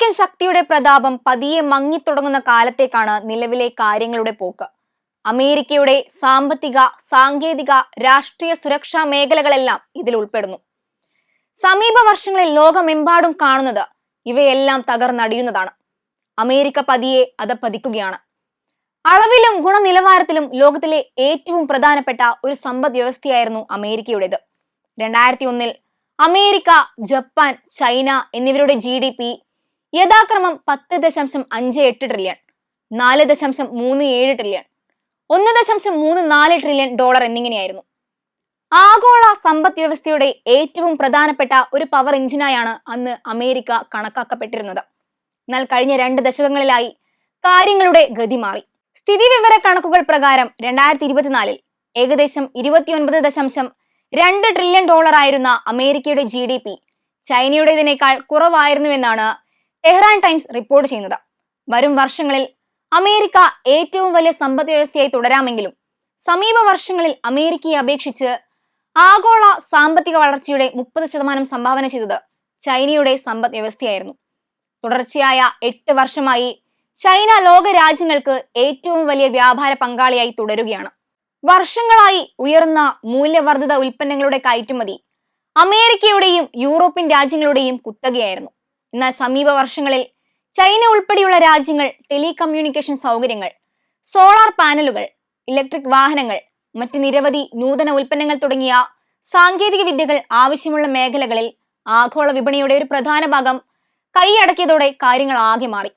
American ശക്തിയുടെ പ്രതാപം പതിയെ മങ്ങിത്തുടങ്ങുന്ന കാലത്തേക്കാണ് നിലവിലെ കാര്യങ്ങളുടെ പോക്ക്. അമേരിക്കയുടെ സാമ്പത്തിക സാങ്കേതിക രാഷ്ട്രീയ സുരക്ഷാ മേഖലകളെല്ലാം ഇതിൽ ഉൾപ്പെടുന്നു. സമീപ വർഷങ്ങളിൽ ലോകമെമ്പാടും കാണുന്നത് ഇവയെല്ലാം തകർന്നടിയുന്നതാണ്. അമേരിക്ക പതിയെ അത് പതിക്കുകയാണ്. അളവിലും ഗുണനിലവാരത്തിലും ലോകത്തിലെ ഏറ്റവും പ്രധാനപ്പെട്ട ഒരു സമ്പദ് വ്യവസ്ഥയായിരുന്നു അമേരിക്കയുടേത്. രണ്ടായിരത്തി ഒന്നിൽ അമേരിക്ക ജപ്പാൻ ചൈന എന്നിവരുടെ ജി ഡി പി യഥാക്രമം പത്ത് ദശാംശം അഞ്ച് എട്ട് ട്രില്യൺ നാല് ദശാംശം മൂന്ന് ഏഴ് ട്രില്യൺ ഒന്ന് ദശാംശം മൂന്ന് നാല് ട്രില്യൺ ഡോളർ എന്നിങ്ങനെയായിരുന്നു. ആഗോള സമ്പദ് വ്യവസ്ഥയുടെ ഏറ്റവും പ്രധാനപ്പെട്ട ഒരു പവർ എഞ്ചിനായാണ് അന്ന് അമേരിക്ക കണക്കാക്കപ്പെട്ടിരുന്നത്. എന്നാൽ കഴിഞ്ഞ രണ്ട് ദശകങ്ങളിലായി കാര്യങ്ങളുടെ ഗതി മാറി. സ്ഥിതി വിവര കണക്കുകൾ പ്രകാരം രണ്ടായിരത്തി ഇരുപത്തിനാലിൽ ഏകദേശം ഇരുപത്തിയൊൻപത് ദശാംശം രണ്ട് ട്രില്യൺ ഡോളർ ആയിരുന്ന അമേരിക്കയുടെ ജി ഡി പി ചൈനയുടേതിനേക്കാൾ കുറവായിരുന്നുവെന്നാണ് ടെഹ്റാൻ ടൈംസ് റിപ്പോർട്ട് ചെയ്യുന്നത്. വരും വർഷങ്ങളിൽ അമേരിക്ക ഏറ്റവും വലിയ സമ്പദ് വ്യവസ്ഥയായി തുടരാമെങ്കിലും സമീപ വർഷങ്ങളിൽ അമേരിക്കയെ അപേക്ഷിച്ച് ആഗോള സാമ്പത്തിക വളർച്ചയുടെ മുപ്പത് ശതമാനം സംഭാവന ചെയ്തത് ചൈനയുടെ സമ്പദ് വ്യവസ്ഥയായിരുന്നു. തുടർച്ചയായ എട്ട് വർഷമായി ചൈന ലോക രാജ്യങ്ങൾക്ക് ഏറ്റവും വലിയ വ്യാപാര പങ്കാളിയായി തുടരുകയാണ്. വർഷങ്ങളായി ഉയർന്ന മൂല്യവർദ്ധിത ഉൽപ്പന്നങ്ങളുടെ കയറ്റുമതി അമേരിക്കയുടെയും യൂറോപ്യൻ രാജ്യങ്ങളുടെയും കുത്തകയായിരുന്നു. എന്നാൽ സമീപ വർഷങ്ങളിൽ ചൈന ഉൾപ്പെടെയുള്ള രാജ്യങ്ങൾ ടെലികമ്മ്യൂണിക്കേഷൻ സൗകര്യങ്ങൾ സോളാർ പാനലുകൾ ഇലക്ട്രിക് വാഹനങ്ങൾ മറ്റ് നിരവധി നൂതന ഉൽപ്പന്നങ്ങൾ തുടങ്ങിയ സാങ്കേതിക വിദ്യകൾ ആവശ്യമുള്ള മേഖലകളിൽ ആഗോള വിപണിയുടെ ഒരു പ്രധാന ഭാഗം കൈയടക്കിയതോടെ കാര്യങ്ങൾ ആകെ മാറി.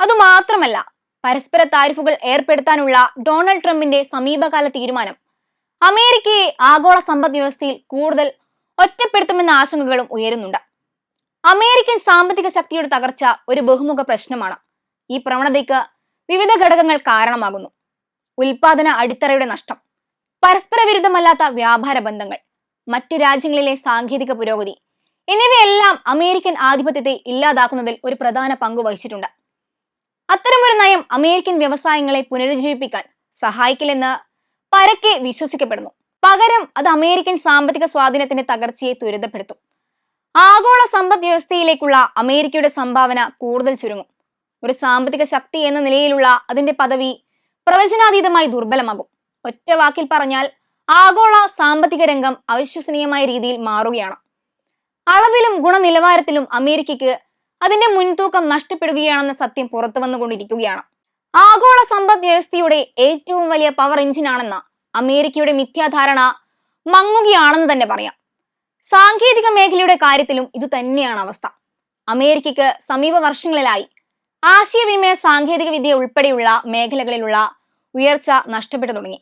അതുമാത്രമല്ല പരസ്പര താരിഫുകൾ ഏർപ്പെടുത്താനുള്ള ഡൊണാൾഡ് ട്രംപിന്റെ സമീപകാല തീരുമാനം അമേരിക്കയെ ആഗോള സമ്പദ് വ്യവസ്ഥയിൽ കൂടുതൽ ഒറ്റപ്പെടുത്തുമെന്ന ആശങ്കകളും ഉയരുന്നുണ്ട്. അമേരിക്കൻ സാമ്പത്തിക ശക്തിയുടെ തകർച്ച ഒരു ബഹുമുഖ പ്രശ്നമാണ്. ഈ പ്രവണതയ്ക്ക് വിവിധ ഘടകങ്ങൾ കാരണമാകുന്നു. ഉൽപാദന അടിത്തറയുടെ നഷ്ടം പരസ്പര വിരുദ്ധമല്ലാത്ത വ്യാപാര ബന്ധങ്ങൾ മറ്റു രാജ്യങ്ങളിലെ സാങ്കേതിക പുരോഗതി എന്നിവയെല്ലാം അമേരിക്കൻ ആധിപത്യത്തെ ഇല്ലാതാക്കുന്നതിൽ ഒരു പ്രധാന പങ്ക് വഹിച്ചിട്ടുണ്ട്. അത്തരമൊരു നയം അമേരിക്കൻ വ്യവസായങ്ങളെ പുനരുജ്ജീവിപ്പിക്കാൻ സഹായിക്കില്ലെന്ന് പരക്കെ വിശ്വസിക്കപ്പെടുന്നു. പകരം അത് അമേരിക്കൻ സാമ്പത്തിക സ്വാധീനത്തിന്റെ തകർച്ചയെ ത്വരിതപ്പെടുത്തും. ആഗോള സമ്പദ് വ്യവസ്ഥയിലേക്കുള്ള അമേരിക്കയുടെ സംഭാവന കൂടുതൽ ചുരുങ്ങും. ഒരു സാമ്പത്തിക ശക്തി എന്ന നിലയിലുള്ള അതിന്റെ പദവി പ്രവചനാതീതമായി ദുർബലമാകും. ഒറ്റ വാക്കിൽ പറഞ്ഞാൽ ആഗോള സാമ്പത്തിക രംഗം അവിശ്വസനീയമായ രീതിയിൽ മാറുകയാണ്. അളവിലും ഗുണനിലവാരത്തിലും അമേരിക്കയ്ക്ക് അതിന്റെ മുൻതൂക്കം നഷ്ടപ്പെടുകയാണെന്ന സത്യം പുറത്തു വന്നുകൊണ്ടിരിക്കുകയാണ്. ആഗോള സമ്പദ് വ്യവസ്ഥയുടെ ഏറ്റവും വലിയ പവർ എഞ്ചിനാണെന്ന അമേരിക്കയുടെ മിഥ്യാധാരണ മങ്ങുകയാണെന്ന് തന്നെ പറയാം. സാങ്കേതിക മേഖലയുടെ കാര്യത്തിലും ഇത് തന്നെയാണ് അവസ്ഥ. അമേരിക്കയ്ക്ക് സമീപ വർഷങ്ങളിലായി ആശയവിനിമയ സാങ്കേതിക വിദ്യ ഉൾപ്പെടെയുള്ള മേഖലകളിലുള്ള ഉയർച്ച നഷ്ടപ്പെട്ടു തുടങ്ങി.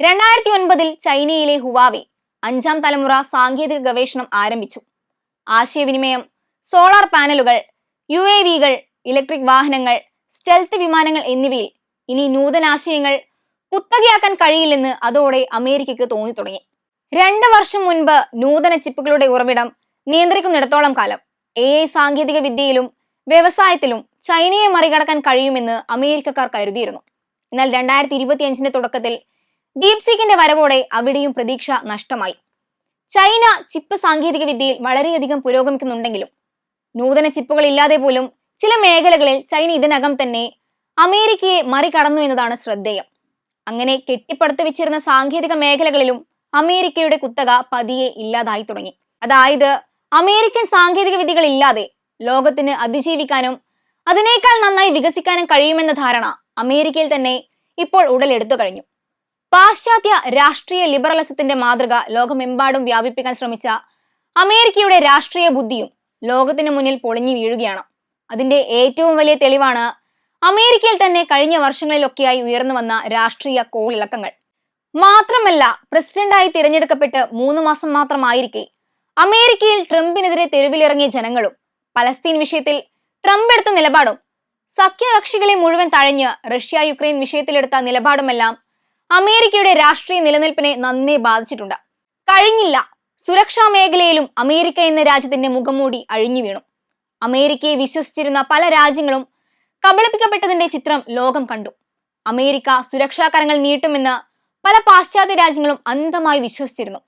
രണ്ടായിരത്തി ഒൻപതിൽ ചൈനയിലെ ഹുവാവെ അഞ്ചാം തലമുറ സാങ്കേതിക ഗവേഷണം ആരംഭിച്ചു. ആശയവിനിമയം സോളാർ പാനലുകൾ യു എ വികൾ ഇലക്ട്രിക് വാഹനങ്ങൾ സ്റ്റെൽത്ത് വിമാനങ്ങൾ എന്നിവയിൽ ഇനി നൂതനാശയങ്ങൾ കുത്തകയാക്കാൻ കഴിയില്ലെന്ന് അതോടെ അമേരിക്കയ്ക്ക് തോന്നി തുടങ്ങി രണ്ട് വർഷം മുൻപ് നൂതന ചിപ്പുകളുടെ ഉറവിടം നിയന്ത്രിക്കുന്നിടത്തോളം കാലം എ ഐ സാങ്കേതിക വിദ്യയിലും വ്യവസായത്തിലും ചൈനയെ മറികടക്കാൻ കഴിയുമെന്ന് അമേരിക്കക്കാർ കരുതിയിരുന്നു. എന്നാൽ രണ്ടായിരത്തി ഇരുപത്തിയഞ്ചിന്റെ തുടക്കത്തിൽ ഡീപ് വരവോടെ അവിടെയും പ്രതീക്ഷ നഷ്ടമായി. ചൈന ചിപ്പ് സാങ്കേതിക വിദ്യയിൽ വളരെയധികം പുരോഗമിക്കുന്നുണ്ടെങ്കിലും നൂതന ചിപ്പുകൾ ഇല്ലാതെ പോലും ചില മേഖലകളിൽ ചൈന ഇതിനകം തന്നെ അമേരിക്കയെ മറികടന്നു എന്നതാണ് ശ്രദ്ധേയം. അങ്ങനെ കെട്ടിപ്പടുത്തു വെച്ചിരുന്ന സാങ്കേതിക മേഖലകളിലും അമേരിക്കയുടെ കുത്തക പതിയെ ഇല്ലാതായി തുടങ്ങി. അതായത് അമേരിക്കൻ സാങ്കേതിക വിദ്യകൾ ഇല്ലാതെ ലോകത്തിന് അതിജീവിക്കാനും അതിനേക്കാൾ നന്നായി വികസിക്കാനും കഴിയുമെന്ന ധാരണ അമേരിക്കയിൽ തന്നെ ഇപ്പോൾ ഉടലെടുത്തു കഴിഞ്ഞു. പാശ്ചാത്യ രാഷ്ട്രീയ ലിബറലിസത്തിന്റെ മാതൃക ലോകമെമ്പാടും വ്യാപിപ്പിക്കാൻ ശ്രമിച്ച അമേരിക്കയുടെ രാഷ്ട്രീയ ബുദ്ധിയും ലോകത്തിന് മുന്നിൽ പൊളിഞ്ഞു വീഴുകയാണ്. അതിന്റെ ഏറ്റവും വലിയ തെളിവാണ് അമേരിക്കയിൽ തന്നെ കഴിഞ്ഞ വർഷങ്ങളിലൊക്കെയായി ഉയർന്നു വന്ന രാഷ്ട്രീയ കോളിളക്കങ്ങൾ. മാത്രമല്ല പ്രസിഡന്റായി തിരഞ്ഞെടുക്കപ്പെട്ട് മൂന്ന് മാസം മാത്രമായിരിക്കെ. അമേരിക്കയിൽ ട്രംപിനെതിരെ തെരുവിലിറങ്ങിയ ജനങ്ങളും പലസ്തീൻ വിഷയത്തിൽ ട്രംപ് എടുത്ത നിലപാടും സഖ്യകക്ഷികളെ മുഴുവൻ തഴഞ്ഞ് റഷ്യ യുക്രൈൻ വിഷയത്തിലെടുത്ത നിലപാടുമെല്ലാം അമേരിക്കയുടെ രാഷ്ട്രീയ നിലനിൽപ്പിനെ നന്നേ ബാധിച്ചിട്ടുണ്ട്. കഴിഞ്ഞില്ല. സുരക്ഷാ മേഖലയിലും അമേരിക്ക എന്ന രാജ്യത്തിന്റെ മുഖംമൂടി അഴിഞ്ഞു വീണു. അമേരിക്കയെ വിശ്വസിച്ചിരുന്ന പല രാജ്യങ്ങളും കബളിപ്പിക്കപ്പെട്ടതിന്റെ ചിത്രം ലോകം കണ്ടു. അമേരിക്ക സുരക്ഷാ കരങ്ങൾ നീട്ടുമെന്ന് പല പാശ്ചാത്യ രാജ്യങ്ങളും അന്ധമായി വിശ്വസിച്ചിരുന്നു.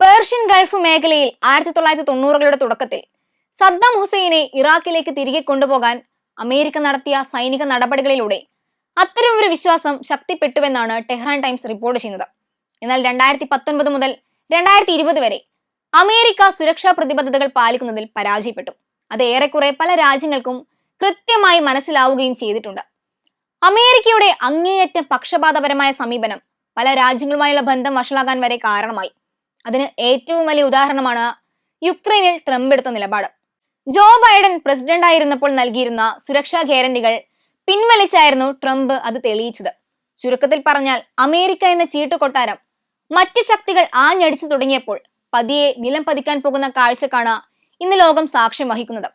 പേർഷ്യൻ ഗൾഫ് മേഖലയിൽ ആയിരത്തി തൊള്ളായിരത്തി തൊണ്ണൂറുകളുടെ തുടക്കത്തിൽ സദ്ദാം ഹുസൈനെ ഇറാഖിലേക്ക് തിരികെ കൊണ്ടുപോകാൻ അമേരിക്ക നടത്തിയ സൈനിക നടപടികളിലൂടെ അത്തരം ഒരു വിശ്വാസം ശക്തിപ്പെട്ടുവെന്നാണ് ടെഹ്റാൻ ടൈംസ് റിപ്പോർട്ട് ചെയ്യുന്നത്. എന്നാൽ രണ്ടായിരത്തി പത്തൊൻപത് മുതൽ രണ്ടായിരത്തി ഇരുപത് വരെ അമേരിക്ക സുരക്ഷാ പ്രതിബദ്ധതകൾ പാലിക്കുന്നതിൽ പരാജയപ്പെട്ടു. അത് ഏറെക്കുറെ പല രാജ്യങ്ങൾക്കും കൃത്യമായി മനസ്സിലാവുകയും ചെയ്തിട്ടുണ്ട്. അമേരിക്കയുടെ അങ്ങേയറ്റം പക്ഷപാതപരമായ സമീപനം പല രാജ്യങ്ങളുമായുള്ള ബന്ധം വഷളാകാൻ വരെ കാരണമായി. അതിന് ഏറ്റവും വലിയ ഉദാഹരണമാണ് യുക്രൈനിൽ ട്രംപ് എടുത്ത നിലപാട്. ജോ ബൈഡൻ പ്രസിഡന്റ് ആയിരുന്നപ്പോൾ നൽകിയിരുന്ന സുരക്ഷാ ഗ്യാരണ്ടികൾ പിൻവലിച്ചായിരുന്നു ട്രംപ് അത് തെളിയിച്ചത്. ചുരുക്കത്തിൽ പറഞ്ഞാൽ അമേരിക്ക എന്ന ചീട്ടുകൊട്ടാരം മറ്റ് ശക്തികൾ ആഞ്ഞടിച്ചു തുടങ്ങിയപ്പോൾ പതിയെ നിലം പതിക്കാൻ പോകുന്ന കാഴ്ചക്കാണ് ഇന്ന് ലോകം സാക്ഷ്യം വഹിക്കുന്നത്.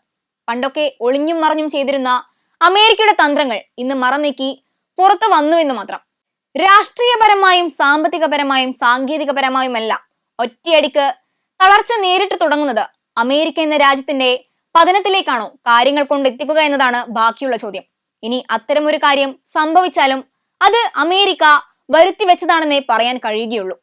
പണ്ടൊക്കെ ഒളിഞ്ഞും മറഞ്ഞും ചെയ്തിരുന്ന അമേരിക്കയുടെ തന്ത്രങ്ങൾ ഇന്ന് മറന്നീക്കി പുറത്തു വന്നു എന്ന് മാത്രം. രാഷ്ട്രീയപരമായും സാമ്പത്തികപരമായും സാങ്കേതികപരമായുമെല്ലാം ഒറ്റയടിക്ക് തളർച്ച നേരിട്ട് തുടങ്ങുന്നത് അമേരിക്ക എന്ന രാജ്യത്തിന്റെ പതനത്തിലേക്കാണോ കാര്യങ്ങൾ കൊണ്ടെത്തിക്കുക എന്നതാണ് ബാക്കിയുള്ള ചോദ്യം. ഇനി അത്തരമൊരു കാര്യം സംഭവിച്ചാലും അത് അമേരിക്ക വരുത്തി വെച്ചതാണെന്നേ പറയാൻ കഴിയുകയുള്ളൂ.